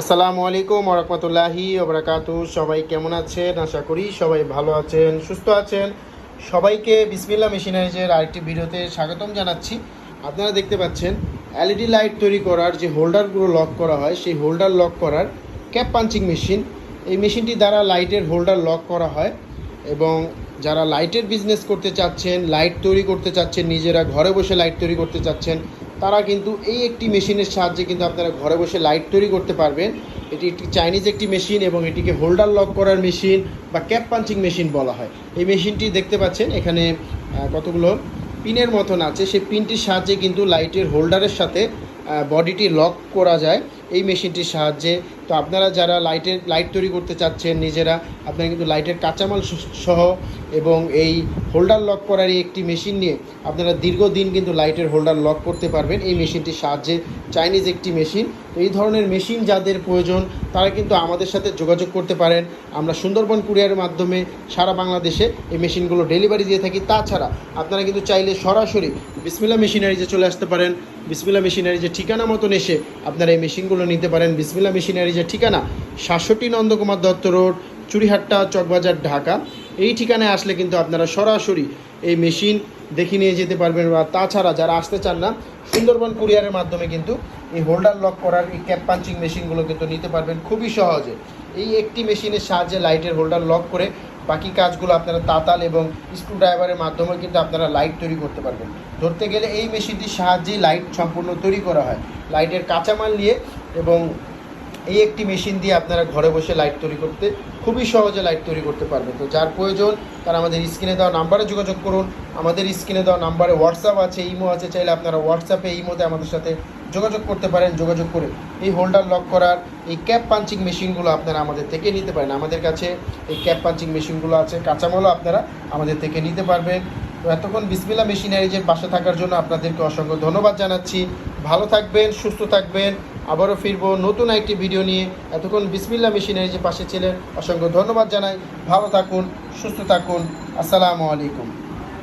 আসসালামু আলাইকুম ওরহমতুল্লাহি ওবরাকাতু সবাই কেমন আছেন? আশা করি সবাই ভালো আছেন, সুস্থ আছেন। সবাইকে বিসমিল্লা মেশিনারিজের আরেকটি ভিডিওতে স্বাগতম জানাচ্ছি। আপনারা দেখতে পাচ্ছেন এলইডি লাইট তৈরি করার যে হোল্ডারগুলো লক করা হয়, সেই হোল্ডার লক করার ক্যাপ পাঞ্চিং মেশিন এই মেশিনটি দ্বারা লাইটের হোল্ডার লক করা হয় এবং যারা লাইটের বিজনেস করতে চাচ্ছেন লাইট তৈরি করতে চাচ্ছেন, নিজেরা ঘরে বসে লাইট তৈরি করতে চাচ্ছেন তারা কিন্তু এই একটি মেশিনের সাহায্যে কিন্তু আপনারা ঘরে বসে লাইট তৈরি করতে পারবেন। এটি একটি চাইনিজ একটি মেশিন এবং এটিকে হোল্ডার লক করার মেশিন বা ক্যাপ পাঞ্চিং মেশিন বলা হয়। এই মেশিনটি দেখতে পাচ্ছেন, এখানে কতগুলো পিনের মতন আছে। সেই পিনটির সাহায্যে কিন্তু লাইটের হোল্ডারের সাথে বডিটি লক করা যায়। এই মেশিনটির সাহায্যে। তো আপনারা যারা লাইটের, লাইট তৈরি করতে চাচ্ছেন নিজেরা, আপনারা কিন্তু লাইটের কাঁচামাল সহ এবং এই হোল্ডার লক করার একটি মেশিন নিয়ে আপনারা দীর্ঘদিন কিন্তু লাইটের হোল্ডার লক করতে পারবেন। এই মেশিনটির সাহায্যে চাইনিজ একটি মেশিন তো এই ধরনের মেশিন যাদের প্রয়োজন, তারা কিন্তু আমাদের সাথে যোগাযোগ করতে পারেন। আমরা সুন্দরবন কুরিয়ারের মাধ্যমে সারা বাংলাদেশে এই মেশিনগুলো ডেলিভারি দিয়ে থাকি। তাছাড়া আপনারা কিন্তু চাইলে সরাসরি বিসমিল্লা মেশিনারিজে চলে আসতে পারেন। বিসমিল্লা মেশিনারিজের ঠিকানা মতন এসে আপনারা এই মেশিনগুলো নিতে পারেন। বিসমিল্লা মেশিনারিজের ঠিকানা, সাতষট্টি নন্দকুমার দত্ত রোড চুরিহাট্টা চকবাজার, ঢাকা। এই ঠিকানায় আসলে কিন্তু আপনারা সরাসরি এই মেশিন দেখে নিয়ে যেতে পারবেন বা তাছাড়া যারা আসতে চান না, সুন্দরবন কুরিয়ারের মাধ্যমে কিন্তু এই হোল্ডার লক করার এই ক্যাপ পাঞ্চিং মেশিনগুলো কিন্তু নিতে পারবেন খুবই সহজে। এই একটি মেশিনের সাহায্যে লাইটের হোল্ডার লক করে বাকি কাজগুলো আপনারা তাতাল এবং স্ক্রু ড্রাইভারের মাধ্যমে কিন্তু আপনারা লাইট তৈরি করতে পারবেন। ধরতে গেলে এই মেশিনটির সাহায্যেই লাইট সম্পূর্ণ তৈরি করা হয়। লাইটের কাঁচামাল নিয়ে এবং এই একটি মেশিন দিয়ে আপনারা ঘরে বসে লাইট তৈরি করতে খুবই সহজে লাইট তৈরি করতে পারবেন। তো যার প্রয়োজন, তারা আমাদের স্ক্রিনে দেওয়া নাম্বারে যোগাযোগ করুন। আমাদের স্ক্রিনে দেওয়া নাম্বারে হোয়াটসঅ্যাপ আছে ইমো আছে, চাইলে আপনারা হোয়াটসঅ্যাপে ইমোতে আমাদের সাথে যোগাযোগ করতে পারেন। যোগাযোগ করে এই হোল্ডার লক করার এই ক্যাপ পাঞ্চিং মেশিনগুলো আপনারা আমাদের থেকে নিতে পারেন। আমাদের কাছে এই ক্যাপ পাঞ্চিং মেশিনগুলো আছে, কাঁচামালও আপনারা আমাদের থেকে নিতে পারবেন। তো এতক্ষণ বিসমিল্লা মেশিনারিজের পাশে থাকার জন্য আপনাদেরকে অসংখ্য ধন্যবাদ জানাচ্ছি। ভালো থাকবেন, সুস্থ থাকবেন। আবারও ফিরব নতুন একটি ভিডিও নিয়ে। এতক্ষণ বিসমিল্লা মেশিনের যে পাশে ছিলেন, অসংখ্য ধন্যবাদ জানাই। ভালো থাকুন, সুস্থ থাকুন। আসসালামু আলাইকুম।